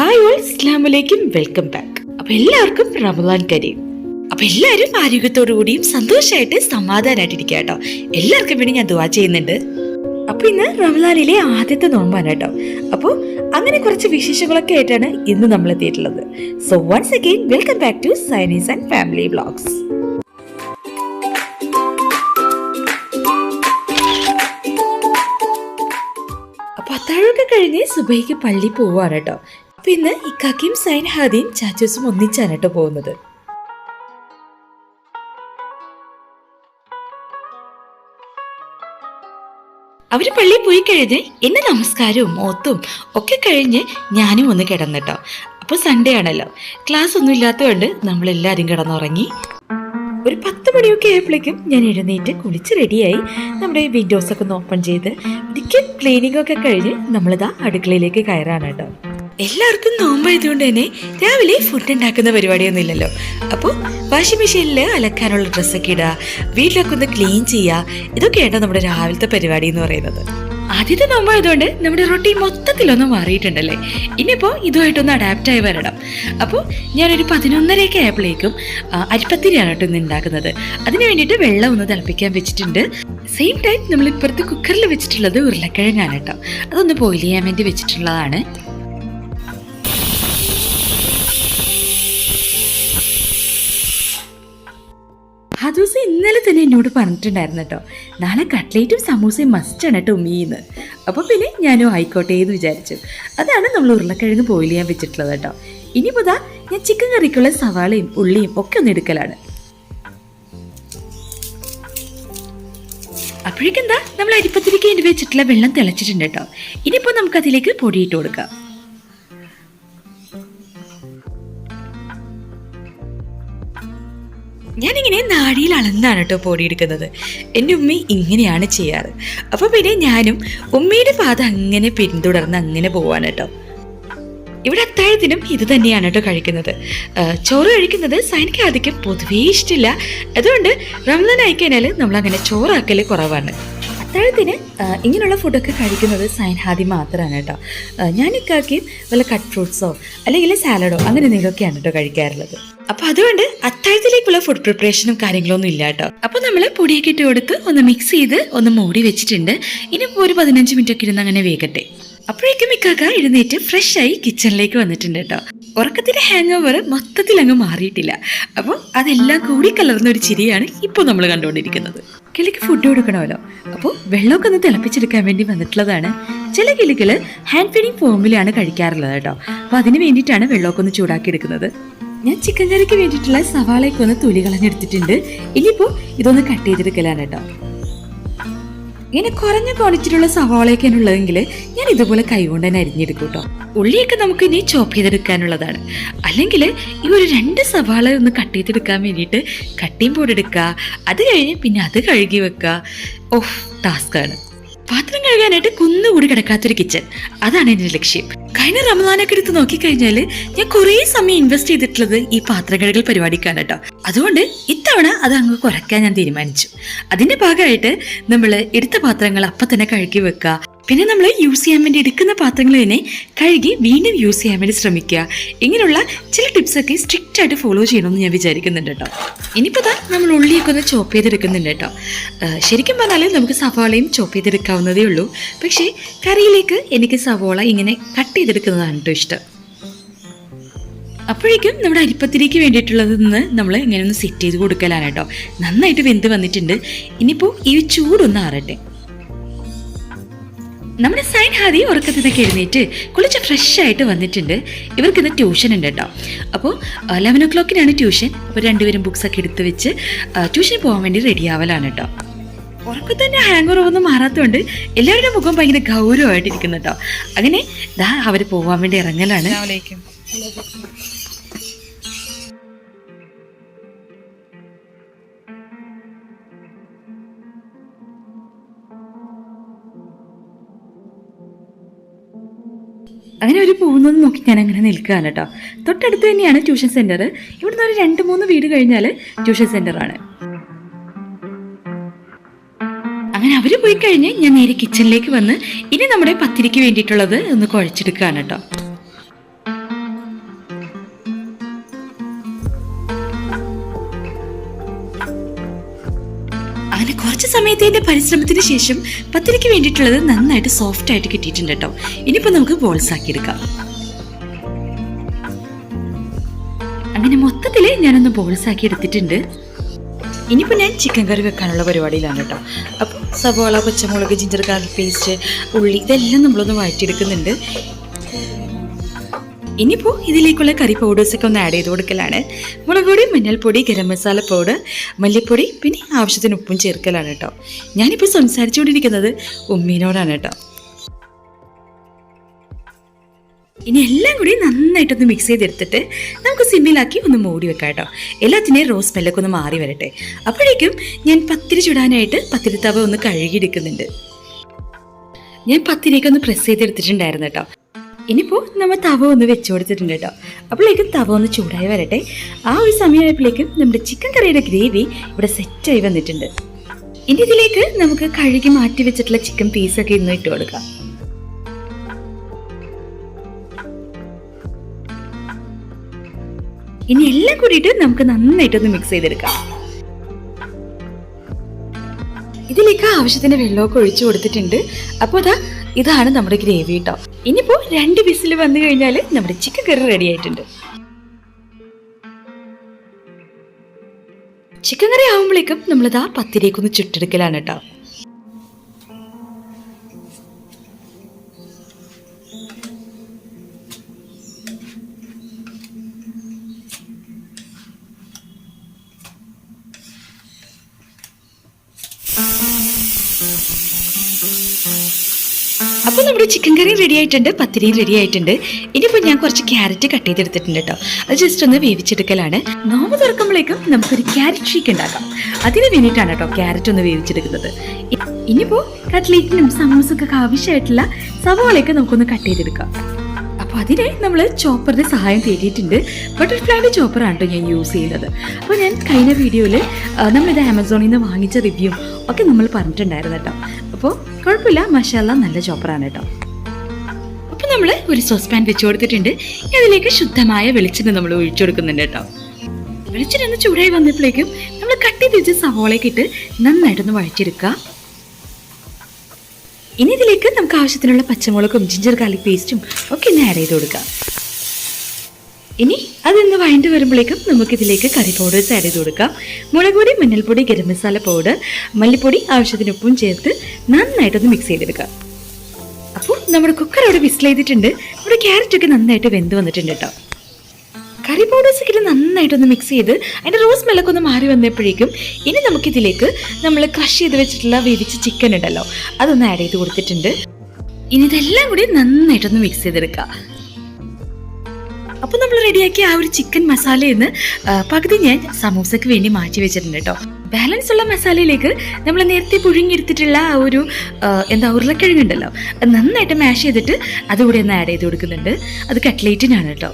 Hi all ഇസ്ലാമലേക്കും welcome back അപ്പൊ എല്ലാവർക്കും റമദാൻ കരീം. അപ്പൊ എല്ലാവരും ആരോഗ്യത്തോടു കൂടിയും സന്തോഷമായിട്ട് സമാധാനമായിട്ട് ഇരിക്കുക കേട്ടോ. എല്ലാവർക്കും വേണ്ടി ഞാൻ ദുവാ ചെയ്യുന്നുണ്ട്. അപ്പൊ ഇന്ന് റമദാനിലെ ആദ്യത്തെ നോമ്പാണ് കേട്ടോ. അപ്പോൾ അങ്ങനെ കുറച്ച് വിശേഷങ്ങളൊക്കെ ആയിട്ടാണ് ഇന്ന് നമ്മൾ എത്തിയിട്ടുള്ളത്. So once again welcome back to Zainee's and family blogs അത്താഴമൊക്കെ കഴിഞ്ഞ് സുബൈക്ക് പള്ളി പോവാണ് കേട്ടോ. അപ്പൊ ഇന്ന് ഇക്കാക്കിയും സൈൻ ഹാദിയും ചാച്ചൂസും ഒന്നിച്ചാണ് കേട്ടോ പോകുന്നത്. അവർ പള്ളിയിൽ പോയി കഴിഞ്ഞ് എന്നെ നമസ്കാരവും ഓത്തും ഒക്കെ കഴിഞ്ഞ് ഞാനും ഒന്ന് കിടന്നിട്ടോ. അപ്പൊ സൺഡേ ആണല്ലോ. ക്ലാസ് ഒന്നും ഇല്ലാത്തതുകൊണ്ട് നമ്മൾ എല്ലാരും കിടന്നുറങ്ങി. ഒരു പത്ത് മണിയൊക്കെ ആയപ്പോഴേക്കും ഞാൻ എഴുന്നേറ്റ് കുളിച്ച് റെഡിയായി. നമ്മുടെ വിൻഡോസ് ഒക്കെ ഒന്ന് ഓപ്പൺ ചെയ്ത് ഒരിക്കൽ ക്ലീനിങ് ഒക്കെ കഴിഞ്ഞ് നമ്മളിതാ അടുക്കളയിലേക്ക് കയറാണ് കേട്ടോ എല്ലാവർക്കും നോമ്പായതുകൊണ്ട് തന്നെ രാവിലെ ഫുഡ് ഉണ്ടാക്കുന്ന പരിപാടിയൊന്നും ഇല്ലല്ലോ അപ്പോൾ വാഷിംഗ് മെഷീനിൽ അലക്കാനുള്ള ഡ്രസ്സൊക്കെ ഇടുക വീട്ടിലൊക്കെ ഒന്ന് ക്ലീൻ ചെയ്യുക ഇതൊക്കെയാണ് നമ്മുടെ രാവിലത്തെ പരിപാടി എന്ന് പറയുന്നത്. ആദ്യത്തെ നോമ്പായതുകൊണ്ട് നമ്മുടെ റൊട്ടീൻ മൊത്തത്തിലൊന്നും മാറിയിട്ടുണ്ടല്ലേ? ഇനിയിപ്പോൾ ഇതുമായിട്ടൊന്ന് അഡാപ്റ്റ് ആയി വരണം. അപ്പോൾ ഞാനൊരു പതിനൊന്നരയൊക്കെ ആയപ്പോഴേക്കും അരിപ്പത്തിരിയാണ് കേട്ടോ ഇന്ന് ഉണ്ടാക്കുന്നത്. അതിന് വേണ്ടിയിട്ട് വെള്ളം ഒന്ന് തിളപ്പിക്കാൻ വെച്ചിട്ടുണ്ട്. സെയിം ടൈം നമ്മൾ ഇപ്പുറത്ത് കുക്കറിൽ വെച്ചിട്ടുള്ളത് ഉരുളക്കിഴങ്ങാണ് കേട്ടോ. അതൊന്ന് ബോയിൽ ചെയ്യാൻ വേണ്ടി വെച്ചിട്ടുള്ളതാണ്. ദിവസം ഇന്നലെ തന്നെ എന്നോട് പറഞ്ഞിട്ടുണ്ടായിരുന്നു കേട്ടോ. നാളെ കട്ട്ലേറ്റും സമൂസയും മസ്റ്റാണ് കേട്ടോ മീന്ന് അപ്പോൾ പിന്നെ ഞാനും ആയിക്കോട്ടെ എന്ന് വിചാരിച്ചു. അതാണ് നമ്മൾ ഉരുളക്കിഴങ്ങ് ബോയിൽ ചെയ്യാൻ വെച്ചിട്ടുള്ളത് കേട്ടോ. ഇനിയിപ്പോൾ ദാ ഞാൻ ചിക്കൻ കറിക്കുള്ള സവാളയും ഉള്ളിയും ഒക്കെ ഒന്ന് എടുക്കലാണ്. അപ്പോഴേക്കെന്താ? നമ്മൾ അരിപ്പത്തിരിക്ക് വേണ്ടി വെച്ചിട്ടുള്ള വെള്ളം തിളച്ചിട്ടുണ്ട് കേട്ടോ. ഇനിയിപ്പോൾ നമുക്കതിലേക്ക് പൊടിയിട്ട് കൊടുക്കാം. ഞാനിങ്ങനെ നാടിയിൽ അളന്നാണ് കേട്ടോ പൊടിയെടുക്കുന്നത്. എന്റെ ഉമ്മ ഇങ്ങനെയാണ് ചെയ്യാറ്. അപ്പോൾ പിന്നെ ഞാനും ഉമ്മയുടെ പാത അങ്ങനെ പിന്തുടർന്ന് അങ്ങനെ പോവാണ് കേട്ടോ ഇവിടെ അത്താഴത്തിനും ഇത് തന്നെയാണ് കേട്ടോ കഴിക്കുന്നത്. ചോറ് കഴിക്കുന്നത് സൈനിക പൊതുവേ ഇഷ്ടമില്ല അതുകൊണ്ട് റംസാൻ ആയിക്കഴിഞ്ഞാൽ നമ്മൾ അങ്ങനെ ചോറാക്കൽ കുറവാണ്. അത്താഴത്തിന് ഇങ്ങനെയുള്ള ഫുഡൊക്കെ കഴിക്കുന്നത് സൈൻഹാദി മാത്രമാണ് കേട്ടോ. ഞാൻ ഇക്കാക്കി വല്ല കട്ട് ഫ്രൂട്ട്സോ അല്ലെങ്കിൽ സാലഡോ അങ്ങനെ എന്തെങ്കിലുമൊക്കെയാണ് കേട്ടോ കഴിക്കാറുള്ളത്. അപ്പൊ അതുകൊണ്ട് അത്താഴത്തിലേക്കുള്ള ഫുഡ് പ്രിപ്പറേഷനും കാര്യങ്ങളൊന്നും ഇല്ല കേട്ടോ. അപ്പൊ നമ്മൾ പൊടിയൊക്കെ ഇട്ട് കൊടുത്ത് ഒന്ന് മിക്സ് ചെയ്ത് ഒന്ന് മൂടി വെച്ചിട്ടുണ്ട്. ഇനി ഒരു പതിനഞ്ച് മിനിറ്റ് ഒക്കെ ഇരുന്ന് അങ്ങനെ വേഗട്ടെ അപ്പോഴേക്കും ഇക്കാക്ക എഴുന്നേറ്റ് ഫ്രഷ് ആയി കിച്ചണിലേക്ക് വന്നിട്ടുണ്ട് കേട്ടോ. ഉറക്കത്തിന്റെ ഹാങ് ഓവർ മൊത്തത്തിൽ അങ്ങ് മാറിയിട്ടില്ല. അപ്പോൾ അതെല്ലാം കൂടി കലർന്ന ഒരു ചിരിയാണ് ഇപ്പോൾ നമ്മൾ കണ്ടുകൊണ്ടിരിക്കുന്നത്. കിളിക്ക് ഫുഡ് കൊടുക്കണമല്ലോ. അപ്പോൾ വെള്ളമൊക്കെ ഒന്ന് തിളപ്പിച്ചെടുക്കാൻ വേണ്ടി വന്നിട്ടുള്ളതാണ്. ചില കിളികൾ ഹാൻഡ് ഫീഡിങ് ഫോമിലാണ് കഴിക്കാറുള്ളത് കേട്ടോ. അപ്പോൾ അതിന് വേണ്ടിയിട്ടാണ് വെള്ളമൊക്കെ ഒന്ന് ചൂടാക്കി എടുക്കുന്നത് ഞാൻ ചിക്കൻ കറിക്ക് വേണ്ടിയിട്ടുള്ള സവാളയൊക്കെ ഒന്ന് തുലി കളഞ്ഞെടുത്തിട്ടുണ്ട്. ഇനിയിപ്പോൾ ഇതൊന്ന് കട്ട് ചെയ്തെടുക്കലാണ് കേട്ടോ. ഇങ്ങനെ കുറഞ്ഞ ക്വാണ്ടിറ്റിയിലുള്ള സവാളയൊക്കെയാണ് ഉള്ളതെങ്കിൽ ഞാൻ ഇതുപോലെ കൈകൊണ്ട് തന്നെ അരിഞ്ഞെടുക്കും കേട്ടോ. ഉള്ളിയൊക്കെ നമുക്ക് ഇനി ചോപ്പ് ചെയ്തെടുക്കാനുള്ളതാണ്. അല്ലെങ്കിൽ ഈ ഒരു രണ്ട് സവാള ഒന്ന് കട്ട് ചെയ്തെടുക്കാൻ വേണ്ടിയിട്ട് കട്ടിയും പോട് എടുക്കുക. അത് കഴിഞ്ഞ് പിന്നെ അത് കഴുകി വെക്കുക. ഓഹ് ടാസ്ക്കാണ് പാത്രം കഴുകാനായിട്ട് കുന്നുകൂടി കിടക്കാത്തൊരു കിച്ചൺ അതാണ് എന്റെ ലക്ഷ്യം. കഴിഞ്ഞ റമദാനൊക്കെ എടുത്ത് നോക്കിക്കഴിഞ്ഞാൽ ഞാൻ കുറേ സമയം ഇൻവെസ്റ്റ് ചെയ്തിട്ടുള്ളത് ഈ പാത്രം കഴുകൽ പരിപാടിക്കാണ് കേട്ടോ അതുകൊണ്ട് ഇത്തവണ അത് അങ്ങ് കുറയ്ക്കാൻ ഞാൻ തീരുമാനിച്ചു. അതിന്റെ ഭാഗമായിട്ട് നമ്മൾ എടുത്ത പാത്രങ്ങൾ അപ്പം തന്നെ കഴുകി വെക്കുക പിന്നെ നമ്മൾ യൂസ് ചെയ്യാൻ വേണ്ടി എടുക്കുന്ന പാത്രങ്ങൾ തന്നെ കഴുകി വീണ്ടും യൂസ് ചെയ്യാൻ വേണ്ടി ശ്രമിക്കുക. ഇങ്ങനെയുള്ള ചില ടിപ്സൊക്കെ സ്ട്രിക്റ്റ് ആയിട്ട് ഫോളോ ചെയ്യണമെന്ന് ഞാൻ വിചാരിക്കുന്നുണ്ട് കേട്ടോ. ഇനിയിപ്പോൾ താ നമ്മൾ ഉള്ളിയൊക്കെ ഒന്ന് ചോപ്പ് ചെയ്തെടുക്കുന്നുണ്ട് കേട്ടോ. ശരിക്കും പറഞ്ഞാൽ നമുക്ക് സവാളയും ചോപ്പ് ചെയ്തെടുക്കാവുന്നതേ ഉള്ളൂ. പക്ഷേ കറിയിലേക്ക് എനിക്ക് സവാള ഇങ്ങനെ കട്ട് ചെയ്തെടുക്കുന്നതാണ് കേട്ടോ ഇഷ്ടം. അപ്പോഴേക്കും നമ്മുടെ അരിപ്പത്തിലേക്ക് വേണ്ടിയിട്ടുള്ളത് നിന്ന് നമ്മൾ ഇങ്ങനെ ഒന്ന് സെറ്റ് ചെയ്ത് കൊടുക്കലാണ് കേട്ടോ. നന്നായിട്ട് വെന്ത് വന്നിട്ടുണ്ട്. ഇനിയിപ്പോൾ ഈ ചൂടൊന്ന് ആറട്ടെ. നമ്മുടെ സൈൻ ഹാദി ഉറക്കത്തിൽ നിന്നൊക്കെ എഴുന്നേറ്റ് കുളിച്ച് ഫ്രഷ് ആയിട്ട് വന്നിട്ടുണ്ട്. ഇവർക്ക് ഇന്ന് ട്യൂഷൻ ഉണ്ട് കേട്ടോ അപ്പോൾ ലെവൻ ഒ ക്ലോക്കിനാണ് ട്യൂഷൻ അപ്പോൾ രണ്ടുപേരും ബുക്സ് ഒക്കെ എടുത്ത് വെച്ച് ട്യൂഷന് പോകാൻ വേണ്ടി റെഡി ആവലാണ് കേട്ടോ ഉറക്കം തന്നെ ഹാങ് ഒന്നും മാറാത്തതുകൊണ്ട് എല്ലാവരുടെ മുഖം ഭയങ്കര ഗൗരവമായിട്ടിരിക്കുന്നു കേട്ടോ അങ്ങനെ ദാ അവർ പോകാൻ വേണ്ടി ഇറങ്ങലാണ്. അങ്ങനെ ഒരു പോകുന്നത് നോക്കി ഞാൻ അങ്ങനെ നിൽക്കുകയാണ് കേട്ടോ. തൊട്ടടുത്ത് തന്നെയാണ് ട്യൂഷൻ സെന്റർ. ഇവിടുന്ന് ഒരു രണ്ട് മൂന്ന് വീട് കഴിഞ്ഞാൽ ട്യൂഷൻ സെന്റർ ആണ്. അങ്ങനെ അവർ പോയി കഴിഞ്ഞ് ഞാൻ നേരെ കിച്ചണിലേക്ക് വന്ന് ഇനി നമ്മുടെ പത്തിരിക്ക് വേണ്ടിയിട്ടുള്ളത് ഒന്ന് കുഴച്ചെടുക്കുകയാണ് കേട്ടോ. എന്റെ പരിശ്രമത്തിന് ശേഷം പത്തിരിക്ക് വേണ്ടിയിട്ടുള്ളത് നന്നായിട്ട് സോഫ്റ്റ് ആയിട്ട് കിട്ടിയിട്ടുണ്ട് കേട്ടോ. ഇനിയിപ്പോ നമുക്ക് ബോൾസ് ആക്കി എടുക്കാം. അങ്ങനെ മൊത്തത്തിൽ ഞാനൊന്ന് ബോൾസ് ആക്കി എടുത്തിട്ടുണ്ട്. ഇനിയിപ്പോൾ ഞാൻ ചിക്കൻ കറി വെക്കാനുള്ള പരിപാടിയിലാണ് കേട്ടോ. അപ്പോൾ സവോള പച്ചമുളക് ജിഞ്ചർ ഗാർലിക് പേസ്റ്റ് ഉള്ളി ഇതെല്ലാം നമ്മളൊന്ന് വഴറ്റിയെടുക്കുന്നുണ്ട്. ഇനിയിപ്പോൾ ഇതിലേക്കുള്ള കറി പൗഡേഴ്സൊക്കെ ഒന്ന് ആഡ് ചെയ്ത് കൊടുക്കലാണ്. മുളക് പൊടി മഞ്ഞൾപ്പൊടി ഗരം മസാല പൗഡർ മല്ലിപ്പൊടി പിന്നെ ആവശ്യത്തിന് ഉപ്പും ചേർക്കലാണ് കേട്ടോ ഞാനിപ്പോൾ സംസാരിച്ചുകൊണ്ടിരിക്കുന്നത് ഉമ്മീനോടാണ് കേട്ടോ ഇനി എല്ലാം കൂടി നന്നായിട്ടൊന്ന് മിക്സ് ചെയ്തെടുത്തിട്ട് നമുക്ക് സിമ്മിലാക്കി ഒന്ന് മൂടി വെക്കാം കേട്ടോ എല്ലാത്തിനെയും റോസ് സ്മെല്ലൊക്കെ ഒന്ന് മാറി വരട്ടെ. അപ്പോഴേക്കും ഞാൻ പത്തിരി ചുടാനായിട്ട് പത്തിരി തവ ഒന്ന് കഴുകിയെടുക്കുന്നുണ്ട്. ഞാൻ പത്തിരിയൊക്കെ ഒന്ന് പ്രസ് ചെയ്തെടുത്തിട്ടുണ്ടായിരുന്നു കേട്ടോ ഇനിയിപ്പോൾ നമ്മൾ തവ ഒന്ന് വെച്ച് കൊടുത്തിട്ടുണ്ട് കേട്ടോ. അപ്പോഴേക്കും തവ ഒന്ന് ചൂടായി വരട്ടെ. ആ ഒരു സമയമായപ്പോഴേക്കും നമ്മുടെ ചിക്കൻ കറിയുടെ ഗ്രേവി ഇവിടെ സെറ്റായി വന്നിട്ടുണ്ട്. ഇനി ഇതിലേക്ക് നമുക്ക് കഴുകി മാറ്റി വെച്ചിട്ടുള്ള ചിക്കൻ പീസൊക്കെ ഇന്ന് ഇട്ട് കൊടുക്കാം. ഇനി എല്ലാം കൂടിയിട്ട് നമുക്ക് നന്നായിട്ടൊന്ന് മിക്സ് ചെയ്തെടുക്കാം. ഇതിലേക്ക് ആവശ്യത്തിന് വെള്ളമൊക്കെ ഒഴിച്ചു കൊടുത്തിട്ടുണ്ട്. അപ്പോൾ അതാ ഇതാണ് നമ്മുടെ ഗ്രേവി കേട്ടോ ഇനിയിപ്പോൾ രണ്ട് വിസിൽ വന്നു കഴിഞ്ഞാൽ നമ്മുടെ ചിക്കൻ കറി റെഡി ആയിട്ടുണ്ട്. ചിക്കൻ കറി ആകുമ്പോഴേക്കും നമ്മളിതാ പത്തിരിക്കൊന്ന് ചുട്ടെടുക്കലാണ് കേട്ടോ നമ്മുടെ ചിക്കൻ കറി റെഡി ആയിട്ടുണ്ട് പത്തിരിയും റെഡി ആയിട്ടുണ്ട്. ഇനിയിപ്പോൾ ഞാൻ കുറച്ച് ക്യാരറ്റ് കട്ട് ചെയ്തെടുത്തിട്ടുണ്ട് കേട്ടോ. അത് ജസ്റ്റ് ഒന്ന് വേവിച്ചെടുക്കലാണ്. നോമ്പ് തുറക്കുമ്പോഴേക്കും നമുക്കൊരു ക്യാരറ്റ് ഷീക്ക് ഉണ്ടാക്കാം. അതിന് വേണ്ടിയിട്ടാണ് കേട്ടോ ക്യാരറ്റ് ഒന്ന് വേവിച്ചെടുക്കുന്നത്. ഇനിയിപ്പോ കട്ട്ലേറ്റിനും സമൂസക്കൊക്കെ ആവശ്യമായിട്ടുള്ള സവാളയൊക്കെ നമുക്കൊന്ന് കട്ട് ചെയ്തെടുക്കാം. അപ്പോൾ അതിന് നമ്മൾ ചോപ്പറിന്റെ സഹായം തേടിയിട്ടുണ്ട്. ബട്ടർഫ്ലൈയുടെ ചോപ്പറാണ് കേട്ടോ ഞാൻ യൂസ് ചെയ്യുന്നത്. അപ്പോൾ ഞാൻ കഴിഞ്ഞ വീഡിയോയിൽ നമ്മളിത് ആമസോണിൽ നിന്ന് വാങ്ങിച്ച റിവ്യൂ ഒക്കെ നമ്മൾ പറഞ്ഞിട്ടുണ്ടായിരുന്നു കേട്ടോ. അപ്പോൾ കുഴപ്പമില്ല മഷാല നല്ല ചോപ്പറാണ് കേട്ടോ. അപ്പോൾ നമ്മൾ ഒരു സോസ് പാൻ വെച്ച് കൊടുത്തിട്ടുണ്ട്. അതിലേക്ക് ശുദ്ധമായ വെളിച്ചെണ്ണ നമ്മൾ ഒഴിച്ചു കൊടുക്കുന്നുണ്ട് കേട്ടോ. വെളിച്ചെണ്ണ ചൂടായി വന്നപ്പോഴേക്കും നമ്മൾ കട്ടി തിരിച്ച് സവോളയൊക്കെ ഇട്ട് നന്നായിട്ടൊന്ന് വഴച്ചെടുക്കുക ഇനി ഇതിലേക്ക് നമുക്ക് ആവശ്യത്തിനുള്ള പച്ചമുളകും ജിഞ്ചർ ഗാർലിക് പേസ്റ്റും ഒക്കെ ഒന്ന് ആഡ് ചെയ്ത് കൊടുക്കാം. ഇനി അതൊന്ന് വഴണ്ട് വരുമ്പോഴേക്കും നമുക്കിതിലേക്ക് കറി പൗഡേഴ്സ് ആഡ് ചെയ്ത് കൊടുക്കാം. മുളക് പൊടി മഞ്ഞൾപ്പൊടി ഗരം മസാല പൗഡർ മല്ലിപ്പൊടി ആവശ്യത്തിന് ഉപ്പും ചേർത്ത് നന്നായിട്ടൊന്ന് മിക്സ് ചെയ്തെടുക്കാം. അപ്പോൾ നമ്മുടെ കുക്കർ അവിടെ വിസിൽ ചെയ്തിട്ടുണ്ട്. നമ്മുടെ ക്യാരറ്റൊക്കെ നന്നായിട്ട് വെന്ത് വന്നിട്ടുണ്ട് കേട്ടോ. കറി പൗഡേഴ്സ് ഒക്കെ നന്നായിട്ടൊന്ന് മിക്സ് ചെയ്ത് അതിന്റെ റോസ് മെല്ലൊക്കെ ഒന്ന് മാറി വന്നപ്പോഴേക്കും ഇനി നമുക്കിതിലേക്ക് നമ്മൾ ക്രഷ് ചെയ്ത് വെച്ചിട്ടുള്ള വേവിച്ച ചിക്കൻ ഉണ്ടല്ലോ അതൊന്ന് ആഡ് ചെയ്ത് കൊടുത്തിട്ടുണ്ട്. ഇനി ഇതെല്ലാം കൂടി നന്നായിട്ടൊന്ന് മിക്സ് ചെയ്തെടുക്കുക അപ്പോൾ നമ്മൾ റെഡിയാക്കിയ ആ ഒരു ചിക്കൻ മസാലയിൽ പകുതി ഞാൻ സമൂസക്ക് വേണ്ടി മാറ്റി വെച്ചിട്ടുണ്ട് കേട്ടോ. ബാലൻസ് ഉള്ള മസാലയിലേക്ക് നമ്മൾ നേരത്തെ പുഴുങ്ങിയെടുത്തിട്ടുള്ള ആ ഒരു എന്താ ഉരുളക്കിഴങ്ങുണ്ടല്ലോ അത് നന്നായിട്ട് മാഷ് ചെയ്തിട്ട് അതുകൂടി ഒന്ന് ആഡ് ചെയ്ത് കൊടുക്കുന്നുണ്ട്. അത് കട്ട്ലേറ്റിനാണ് കേട്ടോ.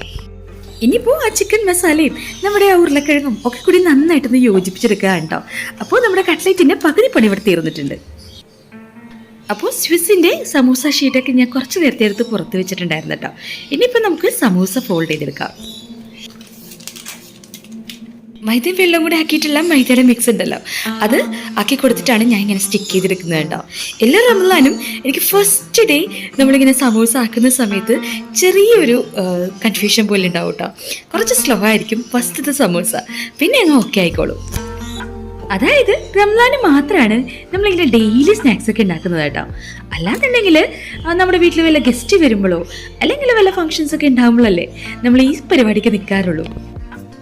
ഇനിയിപ്പോൾ ആ ചിക്കൻ മസാലയും നമ്മുടെ ആ ഉരുളക്കിഴങ്ങും ഒക്കെ കൂടി നന്നായിട്ടൊന്ന് യോജിപ്പിച്ചെടുക്കുക കേട്ടോ. അപ്പോൾ നമ്മുടെ കട്ട്ലേറ്റിന്റെ പകുതി പണി ഇവിടെ തീർന്നിട്ടുണ്ട്. അപ്പോൾ സ്വിസിന്റെ സമൂസ ഷീറ്റൊക്കെ ഞാൻ കുറച്ച് നേരത്തെ എടുത്ത് പുറത്ത് വെച്ചിട്ടുണ്ടായിരുന്നു കേട്ടോ. ഇനിയിപ്പോൾ നമുക്ക് സമൂസ ഫോൾഡ് ചെയ്തെടുക്കാം. മൈദയും വെള്ളം കൂടി ആക്കിയിട്ടുള്ള മൈദയുടെ മിക്സ് ഉണ്ടല്ലോ. അത് ആക്കി കൊടുത്തിട്ടാണ് ഞാൻ ഇങ്ങനെ സ്റ്റിക്ക് ചെയ്തെടുക്കുന്നത് കേട്ടോ. എല്ലാ റമദാനും എനിക്ക് ഫസ്റ്റ് ഡേ നമ്മളിങ്ങനെ സമൂസ ആക്കുന്ന സമയത്ത് ചെറിയൊരു കൺഫ്യൂഷൻ പോലെ ഉണ്ടാവും കേട്ടോ. കുറച്ച് സ്ലോ ആയിരിക്കും ഫസ്റ്റത്തെ സമൂസ. പിന്നെ അങ്ങ് ഓക്കെ ആയിക്കോളും. അതായത് റംലാന് മാത്രമാണ് നമ്മളിങ്ങനെ ഡെയിലി സ്നാക്സ് ഒക്കെ ഉണ്ടാക്കുന്നത് കേട്ടോ. അല്ലാന്നുണ്ടെങ്കിൽ നമ്മുടെ വീട്ടിൽ വല്ല ഗസ്റ്റ് വരുമ്പോഴോ അല്ലെങ്കിൽ വല്ല ഫങ്ഷൻസ് ഒക്കെ ഉണ്ടാകുമ്പോഴല്ലേ നമ്മൾ ഈ പരിപാടിക്ക് നിൽക്കാറുള്ളൂ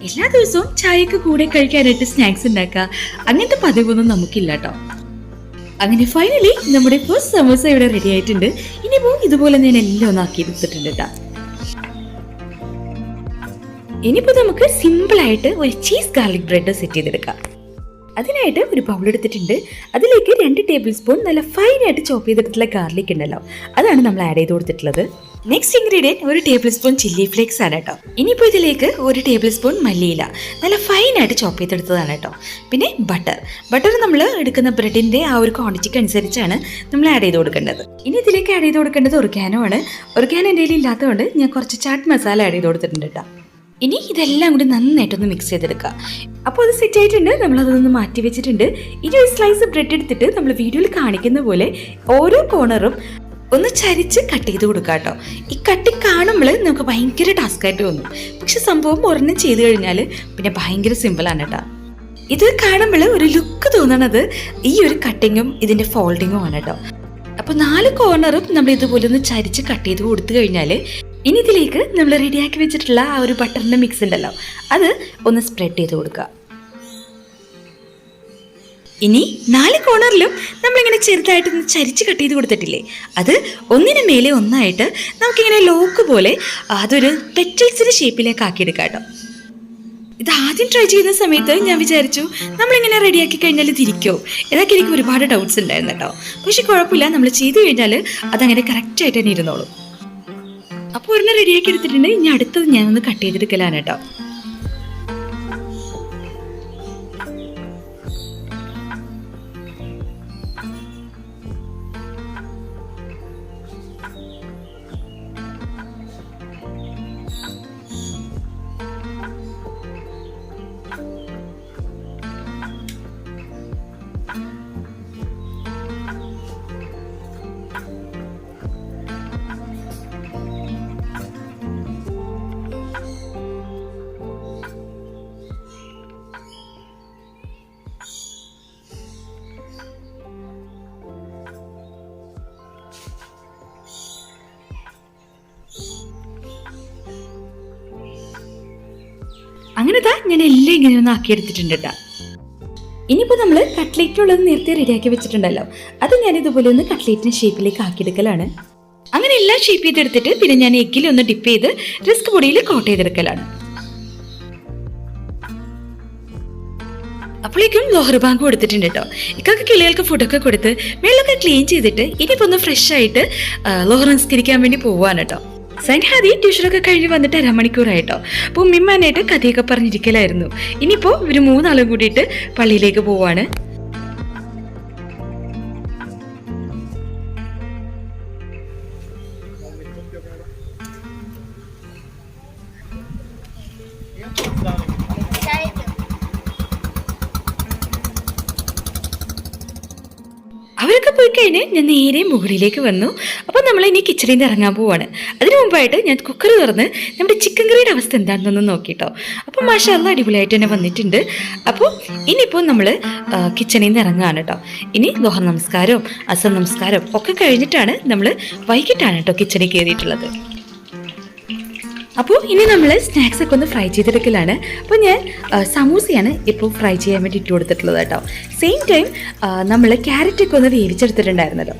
എല്ലാ ദിവസവും ചായക്ക് കൂടെ കഴിക്കാനായിട്ട് സ്നാക്സ് ഉണ്ടാക്കുക. അങ്ങനത്തെ പതിവൊന്നും നമുക്കില്ല കേട്ടോ അങ്ങനെ ഫൈനലി നമ്മുടെ ഫസ്റ്റ് സമോസ ഇവിടെ റെഡി ആയിട്ടുണ്ട്. ഇനിയിപ്പോൾ ഇതുപോലെ ഞാൻ എല്ലാം ഒന്ന് ആക്കി എടുത്തിട്ടുണ്ട് കേട്ടോ ഇനിയിപ്പോൾ നമുക്ക് സിമ്പിൾ ആയിട്ട് ഒരു ചീസ് ഗാർലിക് ബ്രെഡ് സെറ്റ് ചെയ്തെടുക്കാം. അതിനായിട്ട് ഒരു ബൗൾ എടുത്തിട്ടുണ്ട്. അതിലേക്ക് രണ്ട് ടേബിൾ സ്പൂൺ നല്ല ഫൈനായിട്ട് ചോപ്പ് ചെയ്തിട്ടുള്ള ഗാർലിക് ഉണ്ടല്ലോ. അതാണ് നമ്മൾ ആഡ് ചെയ്ത് കൊടുത്തിട്ടുള്ളത്. നെക്സ്റ്റ് ഇൻഗ്രീഡിയന്റ് ഒരു ടേബിൾ സ്പൂൺ ചില്ലി ഫ്ലേക്സ് ആണ് കേട്ടോ ഇനിയിപ്പോൾ ഇതിലേക്ക് ഒരു ടേബിൾ സ്പൂൺ മല്ലിയില. നല്ല ഫൈനായിട്ട് ചോപ്പ് ചെയ്തെടുത്തതാണ് കേട്ടോ പിന്നെ ബട്ടർ ബട്ടർ നമ്മൾ എടുക്കുന്ന ബ്രെഡിന്റെ ആ ഒരു ക്വാണ്ടിറ്റിക്ക് അനുസരിച്ചാണ് നമ്മൾ ആഡ് ചെയ്ത് കൊടുക്കേണ്ടത്. ഇനി ഇതിലേക്ക് ആഡ് ചെയ്ത് കൊടുക്കേണ്ടത് ഒർഗാനോ ആണ്. ഒർഗാനോ എന്റെ കയ്യിൽ ഇല്ലാത്തതുകൊണ്ട് ഞാൻ കുറച്ച് ചാട്ട് മസാല ആഡ് ചെയ്ത് കൊടുത്തിട്ടുണ്ട് കേട്ടോ ഇനി ഇതെല്ലാം കൂടി നന്നായിട്ടൊന്ന് മിക്സ് ചെയ്തെടുക്കുക. അപ്പോൾ അത് സെറ്റ് ആയിട്ടുണ്ട്. നമ്മളതൊന്ന് മാറ്റി വെച്ചിട്ടുണ്ട്. ഇനി ഒരു സ്ലൈസ് ബ്രെഡ് എടുത്തിട്ട് നമ്മൾ വീഡിയോയിൽ കാണിക്കുന്ന പോലെ ഓരോ കോർണറും ഒന്ന് ചരിച്ച് കട്ട് ചെയ്ത് കൊടുക്കുക കേട്ടോ ഈ കട്ടി കാണുമ്പോൾ നമുക്ക് ഭയങ്കര ടാസ്ക് ആയിട്ട് തോന്നും. പക്ഷെ സംഭവം ഒരെണ്ണം ചെയ്ത് കഴിഞ്ഞാൽ പിന്നെ ഭയങ്കര സിമ്പിളാണ് കേട്ടോ ഇത് കാണുമ്പോൾ ഒരു ലുക്ക് തോന്നണത് ഈ ഒരു കട്ടിങ്ങും ഇതിന്റെ ഫോൾഡിങ്ങും ആണ് കേട്ടോ അപ്പോൾ നാല് കോർണറും നമ്മൾ ഇതുപോലെ ഒന്ന് ചരിച്ച് കട്ട് ചെയ്ത് കൊടുത്തു കഴിഞ്ഞാൽ ഇനി ഇതിലേക്ക് നമ്മൾ റെഡിയാക്കി വെച്ചിട്ടുള്ള ആ ഒരു ബട്ടറിന്റെ മിക്സ് ഉണ്ടല്ലോ. അത് ഒന്ന് സ്പ്രെഡ് ചെയ്ത് കൊടുക്കുക ഇനി നാല് കോണറിലും നമ്മളിങ്ങനെ ചെറുതായിട്ട് ഒന്ന് ചരിച്ച് കട്ട് ചെയ്ത് കൊടുത്തിട്ടില്ലേ? അത് ഒന്നിനു മേലെ ഒന്നായിട്ട് നമുക്കിങ്ങനെ ലോക്ക് പോലെ അതൊരു പെറ്റൽസിന് ഷേപ്പിലേക്ക് ആക്കിയെടുക്കാം കേട്ടോ ഇത് ആദ്യം ട്രൈ ചെയ്യുന്ന സമയത്ത് ഞാൻ വിചാരിച്ചു നമ്മളിങ്ങനെ റെഡിയാക്കി കഴിഞ്ഞാൽ തിരിക്കോ ഇതൊക്കെ എനിക്ക് ഒരുപാട് ഡൗട്ട്സ് ഉണ്ടായിരുന്നു കേട്ടോ. പക്ഷെ കുഴപ്പമില്ല നമ്മൾ ചെയ്തു കഴിഞ്ഞാൽ അതങ്ങനെ കറക്റ്റായിട്ട് തന്നെ ഇരുന്നോളും. അപ്പോൾ ഒരെണ്ണം റെഡിയാക്കി എടുത്തിട്ടുണ്ട്. ഇനി അടുത്തത് ഞാൻ ഒന്ന് കട്ട് ചെയ്തെടുക്കലാണ് കേട്ടോ. അങ്ങനെ താ ഞാൻ എല്ലാം ഇങ്ങനെ ഒന്ന് ആക്കിയെടുത്തിട്ടുണ്ട് കേട്ടോ ഇനിയിപ്പോൾ നമ്മൾ കട്ട്ലേറ്റ് ഉള്ളത് നേരത്തെ റെഡിയാക്കി വെച്ചിട്ടുണ്ടല്ലോ. അത് ഞാൻ ഇതുപോലെ ഒന്ന് കട്ട്ലേറ്റിന് ഷേപ്പിലേക്ക് ആക്കിയെടുക്കലാണ്. അങ്ങനെ എല്ലാം ഷേപ്പ് ചെയ്തെടുത്തിട്ട് പിന്നെ ഞാൻ എഗ്ഗിൽ ഒന്ന് ഡിപ്പ് ചെയ്ത് റിസ്ക് പൊടിയിൽ കോട്ട് ചെയ്തെടുക്കലാണ്. അപ്പോഴേക്കും ലോഹർ ബാങ്ക് കൊടുത്തിട്ടുണ്ട് കേട്ടോ ഇക്കൊക്കെ കിളികൾക്ക് ഫുഡൊക്കെ കൊടുത്ത് വെള്ളമൊക്കെ ക്ലീൻ ചെയ്തിട്ട് ഇനിയിപ്പോൾ ഒന്ന് ഫ്രഷ് ആയിട്ട് ലോഹർ നിസ്കരിക്കാൻ വേണ്ടി പോവാണ് കേട്ടോ സൻഹാദി ട്യൂഷനൊക്കെ കഴിഞ്ഞ് വന്നിട്ട് അരമണിക്കൂറായിട്ടോ. അപ്പോൾ മിമ്മാനായിട്ട് കഥയൊക്കെ പറഞ്ഞിരിക്കലായിരുന്നു. ഇനിയിപ്പോൾ ഇവർ മൂന്നാളും കൂടിയിട്ട് പള്ളിയിലേക്ക് പോവാണ്. നേരെ മുകളിലേക്ക് വന്നു. അപ്പോൾ നമ്മൾ ഇനി കിച്ചണിൽ നിന്ന് ഇറങ്ങാൻ പോവാണ്. അതിനു മുമ്പായിട്ട് ഞാൻ കുക്കർ തുറന്ന് നമ്മുടെ ചിക്കൻ കറിയുടെ അവസ്ഥ എന്താണെന്നൊന്ന് നോക്കിട്ടോ. അപ്പോൾ മാഷാല്ല അടിപൊളിയായിട്ട് തന്നെ വന്നിട്ടുണ്ട്. അപ്പോൾ ഇനിയിപ്പോൾ നമ്മൾ കിച്ചണിൽ നിന്ന് ഇറങ്ങുകയാണ് കേട്ടോ ഇനി ദോഹ നമസ്കാരവും അസം നമസ്കാരവും ഒക്കെ കഴിഞ്ഞിട്ടാണ് നമ്മൾ വൈകിട്ടാണ് കേട്ടോ കിച്ചണിൽ കയറിയിട്ടുള്ളത്. അപ്പോൾ ഇനി നമ്മൾ സ്നാക്സ് ഒക്കെ ഒന്ന് ഫ്രൈ ചെയ്തെടുക്കലാണ്. അപ്പോൾ ഞാൻ സമൂസയാണ് ഇപ്പോൾ ഫ്രൈ ചെയ്യാൻ വേണ്ടി ഇട്ട് കൊടുത്തിട്ടുള്ളത് കേട്ടോ സെയിം ടൈം നമ്മൾ ക്യാരറ്റൊക്കെ ഒന്ന് വേവിച്ചെടുത്തിട്ടുണ്ടായിരുന്നല്ലോ.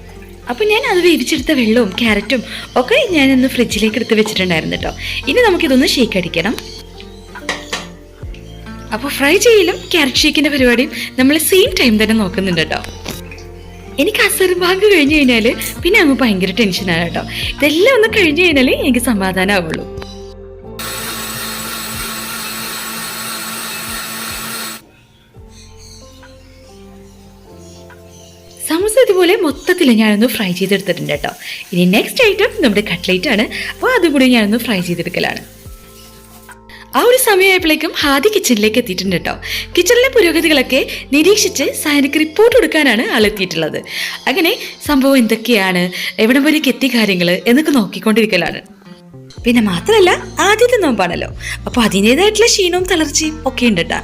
അപ്പോൾ ഞാൻ അത് വേവിച്ചെടുത്ത വെള്ളവും ക്യാരറ്റും ഒക്കെ ഞാനൊന്ന് ഫ്രിഡ്ജിലേക്ക് എടുത്ത് വെച്ചിട്ടുണ്ടായിരുന്നു കേട്ടോ ഇനി നമുക്കിതൊന്ന് ഷേക്ക് അടിക്കണം. അപ്പോൾ ഫ്രൈ ചെയ്യലും ക്യാരറ്റ് ഷേക്കിന്റെ പരിപാടിയും നമ്മൾ സെയിം ടൈം തന്നെ നോക്കുന്നുണ്ട് കേട്ടോ എനിക്ക് അസർഭാഗ് കഴിഞ്ഞു കഴിഞ്ഞ് കഴിഞ്ഞാൽ പിന്നെ അങ്ങ് ഭയങ്കര ടെൻഷനാണ് കേട്ടോ ഇതെല്ലാം ഒന്ന് കഴിഞ്ഞു കഴിഞ്ഞാൽ എനിക്ക് സമാധാനമാവുള്ളൂ ഇതുപോലെ മൊത്തത്തിൽ ഞാനൊന്ന് ഫ്രൈ ചെയ്തെടുത്തിട്ടുണ്ട് കേട്ടോ. ഇനി നെക്സ്റ്റ് ഐറ്റം നമ്മുടെ കട്ട്ലേറ്റ് ആണ്. അപ്പോൾ അതും കൂടി ഞാനൊന്ന് ഫ്രൈ ചെയ്തെടുക്കലാണ്. ആ ഒരു സമയമായപ്പോഴേക്കും ഹാദി കിച്ചണിലേക്ക് എത്തിയിട്ടുണ്ട് കേട്ടോ. കിച്ചണിലെ പുരോഗതികളൊക്കെ നിരീക്ഷിച്ച് സയനക്ക് റിപ്പോർട്ട് കൊടുക്കാനാണ് ആളെത്തിയിട്ടുള്ളത് അങ്ങനെ സംഭവം എന്തൊക്കെയാണ്? എവിടം വരേക്ക് എത്തി കാര്യങ്ങൾ എന്നൊക്കെ നോക്കിക്കൊണ്ടിരിക്കലാണ്. പിന്നെ മാത്രമല്ല ആദ്യത്തെ നോമ്പാണല്ലോ. അപ്പോൾ അതിന്റെതായിട്ടുള്ള ക്ഷീണവും തളർച്ചയും ഒക്കെ ഉണ്ട് കേട്ടോ.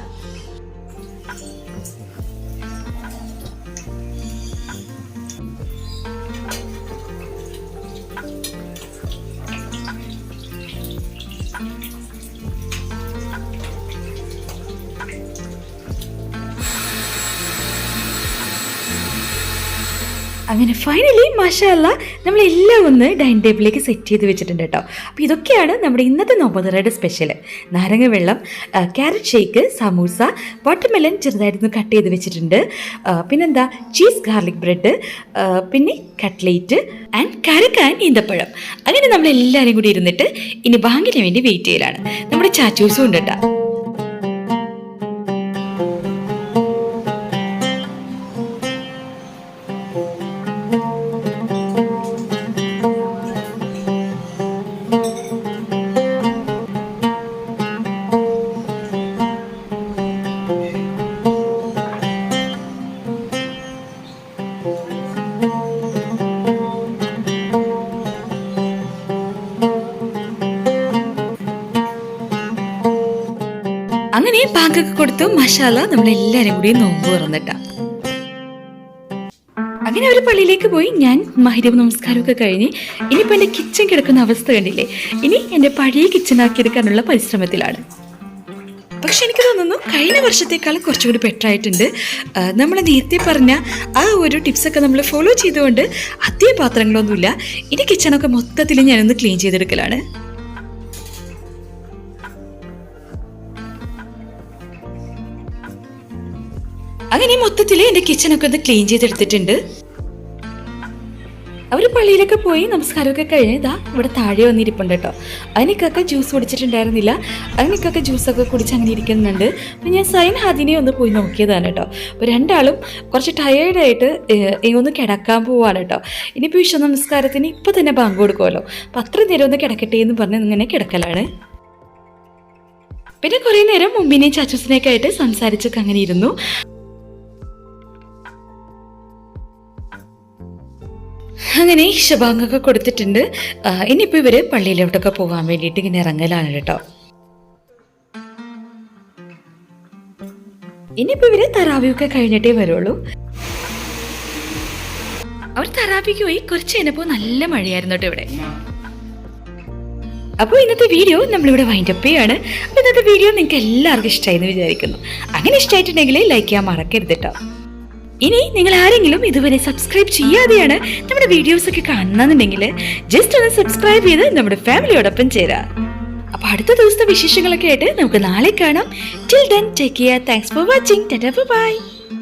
മാഷല്ല നമ്മളെല്ലാം ഒന്ന് ഡൈനിങ് ടേബിളിലേക്ക് സെറ്റ് ചെയ്ത് വെച്ചിട്ടുണ്ട് കേട്ടോ. അപ്പോൾ ഇതൊക്കെയാണ് നമ്മുടെ ഇന്നത്തെ നോമ്പുതറയുടെ സ്പെഷ്യൽ നാരങ്ങ വെള്ളം ക്യാരറ്റ് ഷേക്ക് സമൂസ വാട്ടർമെലൻ ചെറുതായിരുന്നു കട്ട് ചെയ്ത് വെച്ചിട്ടുണ്ട്. പിന്നെന്താ ചീസ് ഗാർലിക് ബ്രെഡ് പിന്നെ കട്ട്ലേറ്റ് ആൻഡ് കരക്കാൻ ഈന്തപ്പഴം. അങ്ങനെ നമ്മളെല്ലാവരും കൂടി ഇരുന്നിട്ട് ഇനി ബാങ്കിന് വേണ്ടി വെയിറ്റ് ചെയ്യലാണ്. നമ്മുടെ ചാച്ചൂസും ഉണ്ട് കേട്ടോ. പാക്കൊക്കെ കൊടുത്തു മഷാല നമ്മളെല്ലാരും കൂടി നോമ്പ് തുറന്നിട്ടാ. അങ്ങനെ ഒരു പള്ളിയിലേക്ക് പോയി. ഞാൻ മഹിരവ് നമസ്കാരമൊക്കെ കഴിഞ്ഞ് ഇനിയിപ്പോൾ എന്റെ കിച്ചൺ കിടക്കുന്ന അവസ്ഥ കണ്ടില്ലേ? ഇനി എന്റെ പഴയ കിച്ചണാക്കിയെടുക്കാനുള്ള പരിശ്രമത്തിലാണ്. പക്ഷെ എനിക്ക് തോന്നുന്നു കഴിഞ്ഞ വർഷത്തേക്കാൾ കുറച്ചുകൂടി ബെറ്റർ ആയിട്ടുണ്ട്. നമ്മൾ നേരത്തെ പറഞ്ഞ ആ ഒരു ടിപ്സൊക്കെ നമ്മൾ ഫോളോ ചെയ്തുകൊണ്ട് അധികം പാത്രങ്ങളൊന്നുമില്ല. ഇനി കിച്ചണൊക്കെ മൊത്തത്തിൽ ഞാനൊന്ന് ക്ലീൻ ചെയ്തെടുക്കലാണ്. അങ്ങനെ മൊത്തത്തിൽ എന്റെ കിച്ചൺ ഒക്കെ ഒന്ന് ക്ലീൻ ചെയ്തെടുത്തിട്ടുണ്ട്. അവർ പള്ളിയിലൊക്കെ പോയി നമസ്കാരമൊക്കെ കഴിഞ്ഞ് ഇതാ ഇവിടെ താഴെ വന്നിരിപ്പുണ്ട് കേട്ടോ. അതിനൊക്കെ ജ്യൂസ് കുടിച്ചിട്ടുണ്ടായിരുന്നില്ല. അതിനൊക്കെ ജ്യൂസൊക്കെ കുടിച്ച് അങ്ങനെ ഇരിക്കുന്നുണ്ട്. അപ്പം ഞാൻ സൈൻ ഹാദിനെ ഒന്ന് പോയി നോക്കിയതാണ് കേട്ടോ. അപ്പോൾ രണ്ടാളും കുറച്ച് ടയേർഡായിട്ട് ഒന്ന് കിടക്കാൻ പോവാണ് കേട്ടോ. ഇനിയിപ്പോൾ വിശ്വ നമസ്കാരത്തിന് ഇപ്പോൾ തന്നെ ബാങ്ക് കൊടുക്കുമല്ലോ. അപ്പം അത്ര നേരം ഒന്ന് കിടക്കട്ടെ എന്ന് പറഞ്ഞ് ഇങ്ങനെ കിടക്കലാണ്. പിന്നെ കുറേ നേരം മുമ്പിനെയും ചാച്ചൂസിനെയൊക്കെ ആയിട്ട് സംസാരിച്ചൊക്കെ അങ്ങനെ ഇരുന്നു. അങ്ങനെ ശബാങ്കൊക്കെ കൊടുത്തിട്ടുണ്ട്. ഇനിയിപ്പോൾ ഇവർ പള്ളിയിലോട്ടൊക്കെ പോകാൻ വേണ്ടിയിട്ട് ഇങ്ങനെ ഇറങ്ങലാണ് കേട്ടോ. ഇനിയിപ്പോൾ ഇവർ തറാവിയൊക്കെ കഴിഞ്ഞിട്ടേ വരുള്ളൂ. അവർ തറാവിക്ക് പോയി കുറച്ച് കഴിഞ്ഞപ്പോൾ നല്ല മഴയായിരുന്നു ഇവിടെ. അപ്പോൾ ഇന്നത്തെ വീഡിയോ നമ്മളിവിടെ വൈൻഡപ്പ് ചെയ്യാണ്. അപ്പോൾ ഇന്നത്തെ വീഡിയോ നിങ്ങൾക്ക് എല്ലാവർക്കും ഇഷ്ടമായി എന്ന് വിചാരിക്കുന്നു. അങ്ങനെ ഇഷ്ടമായിട്ടുണ്ടെങ്കിൽ ലൈക്ക് ചെയ്യാൻ മറക്കരുത് കേട്ടോ. ഇനി നിങ്ങൾ ആരെങ്കിലും ഇതുവരെ സബ്സ്ക്രൈബ് ചെയ്യാതെയാണ് നമ്മുടെ വീഡിയോസ് ഒക്കെ കാണുന്നുണ്ടെങ്കിൽ ജസ്റ്റ് ഒന്ന് സബ്സ്ക്രൈബ് ചെയ്ത് നമ്മുടെ ഫാമിലിയോടൊപ്പം ചേരാം. അപ്പൊ അടുത്ത ദിവസത്തെ വിശേഷങ്ങളൊക്കെ ആയിട്ട് നമുക്ക് നാളെ കാണാം. Till then take care thanks for watching bye